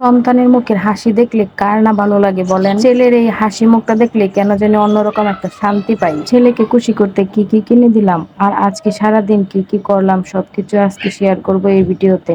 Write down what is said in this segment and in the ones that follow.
সন্তানের মুখের হাসি দেখলে কার না ভালো লাগে বলেন? ছেলের এই হাসি মুখটা দেখলে কেন যেন অন্যরকম একটা শান্তি পাই। ছেলেকে খুশি করতে কি কি কিনে দিলাম? আর আজকে সারাদিন কি কি করলাম? সবকিছু আজকে শেয়ার করব এই ভিডিওতে।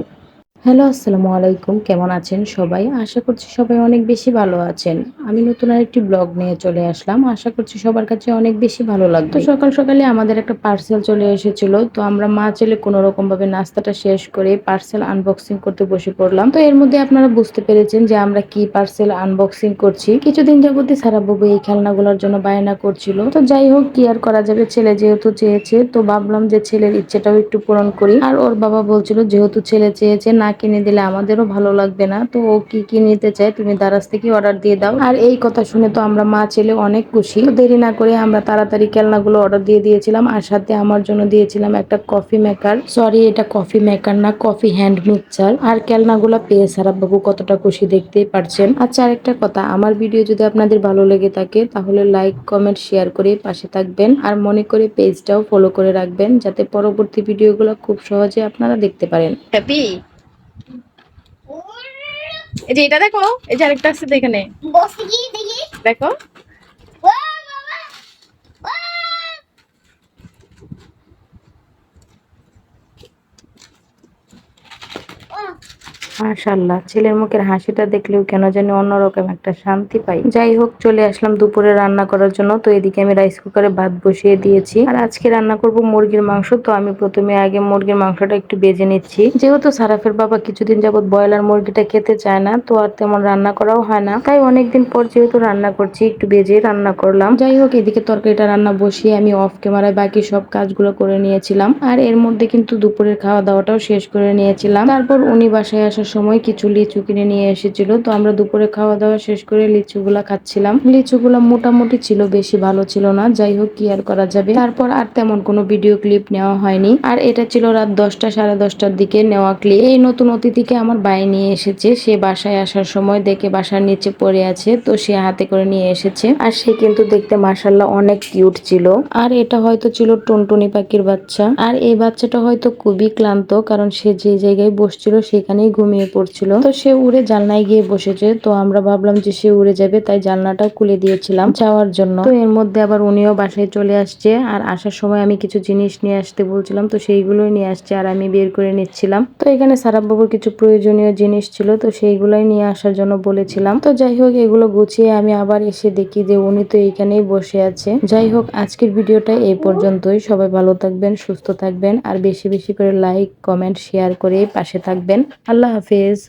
হ্যালো, আসসালামু আলাইকুম। কেমন আছেন সবাই? আশা করছি সবাই অনেক বেশি ভালো আছেন। আমি নতুন আরেকটি ব্লগ নিয়ে চলে আসলাম। আশা করছি সবার কাছে অনেক বেশি ভালো লাগবে। তো সকাল সকালে আমাদের একটা পার্সেল চলে এসেছিল। তো আমরা মা ছেলে কোনো রকম ভাবে নাস্তাটা শেষ করে পার্সেল আনবক্সিং করতে বসে পড়লাম। তো এর মধ্যে আপনারা বুঝতে পেরেছেন যে আমরা কি পার্সেল আনবক্সিং করছি। কিছুদিন যাবতই সারা বাবু এই খেলনাগুলোর জন্য বায়না করছিল। তো যাই হোক, কি আর করা যাবে? ছেলে যেহেতু চেয়েছে, তো ভাবলাম যে ছেলের ইচ্ছেটাও একটু পূরণ করি। আর ওর বাবা বলছিল, যেহেতু ছেলে চেয়েছে, না কিনে দিলে আমাদেরও ভালো লাগবে না। তো ও কি কি নিতে চায় তুমি দারাজ থেকে অর্ডার দিয়ে দাও। আর এই কথা শুনে তো আমরা মা ছেলে অনেক খুশি। দেরি না করে আমরা তাড়াতাড়ি খেলনাগুলো অর্ডার দিয়ে দিয়েছিলাম আর সাথে আমার জন্য দিয়েছিলাম একটা কফি মেকার সরি এটা কফি মেকার না কফি হ্যান্ড মিক্সচার আর খেলনাগুলো পেয়ে সারা বাবু কতটা খুশি দেখতেই পারছেন। আচ্ছা আরেকটা কথা, আমার ভিডিও যদি আপনাদের ভালো লেগে থাকে, তাহলে লাইক কমেন্ট শেয়ার করে পাশে থাকবেন। আর মনে করে পেজটাও ফলো করে রাখবেন, যাতে পরবর্তী ভিডিওগুলো খুব সহজে আপনারা দেখতে পারেন। হ্যাপি এই যে এটা দেখো এই যে আরেকটা আছে এখানে দেখি দেখো ও বাবা ও ও মাশাল্লাহ ছেলের মুখের হাসিটা দেখলেও কেন জানি অন্যরকম একটা শান্তি পাই। যাই হোক, চলে আসলাম দুপুরে রান্না করার জন্য, তো এদিকে আমি রাইস কুকারে ভাত বসিয়ে দিয়েছি। আর আজকে রান্না করব মুরগির মাংস, তো আমি প্রথমে আগে মুরগির মাংসটা একটু বেজে নিচ্ছি। যেহেতু সারাফের বাবা কিছুদিন যাবত ব্রয়লার মুরগিটা খেতে চায় না, তো আর তেমন রান্না করাও হয় না। তাই অনেকদিন পর যেহেতু রান্না করছি, একটু বেজে রান্না করলাম। যাই হোক, এদিকে তরকারিটা রান্না বসিয়ে আমি অফ ক্যামেরায় বাকি সব কাজগুলো করে নিয়েছিলাম। আর এর মধ্যে কিন্তু দুপুরের খাওয়া দাওয়াটাও শেষ করে নিয়েছিলাম। তারপর উনি বাসায় আসার সময় কিছু লিচু কিনে নিয়ে এসেছিল। তো আমরা দুপুরে খাওয়া দাওয়া শেষ করে লিচুগুলা খাচ্ছিলাম। লিচুগুলা মোটামুটি ছিল, বেশি ভালো ছিল না। যাই হোক, কি আর করা যাবে? তারপর আর তেমন কোনো ভিডিও ক্লিপ নেওয়া হয়নি। আর এটা ছিল রাত দশটা, সাড়ে দশটার দিকে নেওয়া ক্লিপ এই নতুন অতিথিকে আমার বাই নিয়ে এসেছে। সে বাসায় আসার সময় দেখে বাসার নিচে পড়ে আছে। তো সে হাতে করে নিয়ে এসেছে। আর সে কিন্তু দেখতে মাসাল্লাহ অনেক কিউট ছিল। আর এটা হয়তো ছিল টুনটুনি পাখির বাচ্চা। আর এই বাচ্চাটা হয়তো খুবই ক্লান্ত, কারণ সে যে জায়গায় বসছিল সেখানেই ঘুমিয়ে পড়ছিল। তো সে উড়ে জানলায় গিয়ে বসেছে। তো আমরা ভাবলাম যে সে উড়ে যাবে, তাই জানলাটা খুলে দিয়েছিলাম যাওয়ার জন্য। তো এর মধ্যে আবার উনিও বাসায় চলে আসছে। আর আসার সময় আমি কিছু জিনিস নিয়ে আসতে বলছিলাম, তো সেইগুলোই নিয়ে আসছে আর আমি বের করে নিচ্ছিলাম। তো এখানে সারাব বাবুর কিছু প্রয়োজনীয় জিনিস ছিল, তো সেইগুলোই নিয়ে আসার জন্য বলেছিলাম। তো যাই হোক, এগুলো গুছিয়ে আমি আবার এসে দেখি যে উনি তো এইখানেই বসে আছে। যাই হোক, আজকের ভিডিওটা এই পর্যন্তই। সবাই ভালো থাকবেন, সুস্থ থাকবেন। আর বেশি বেশি করে লাইক, কমেন্ট, শেয়ার করে পাশে থাকবেন। আল্লাহ হাফেজ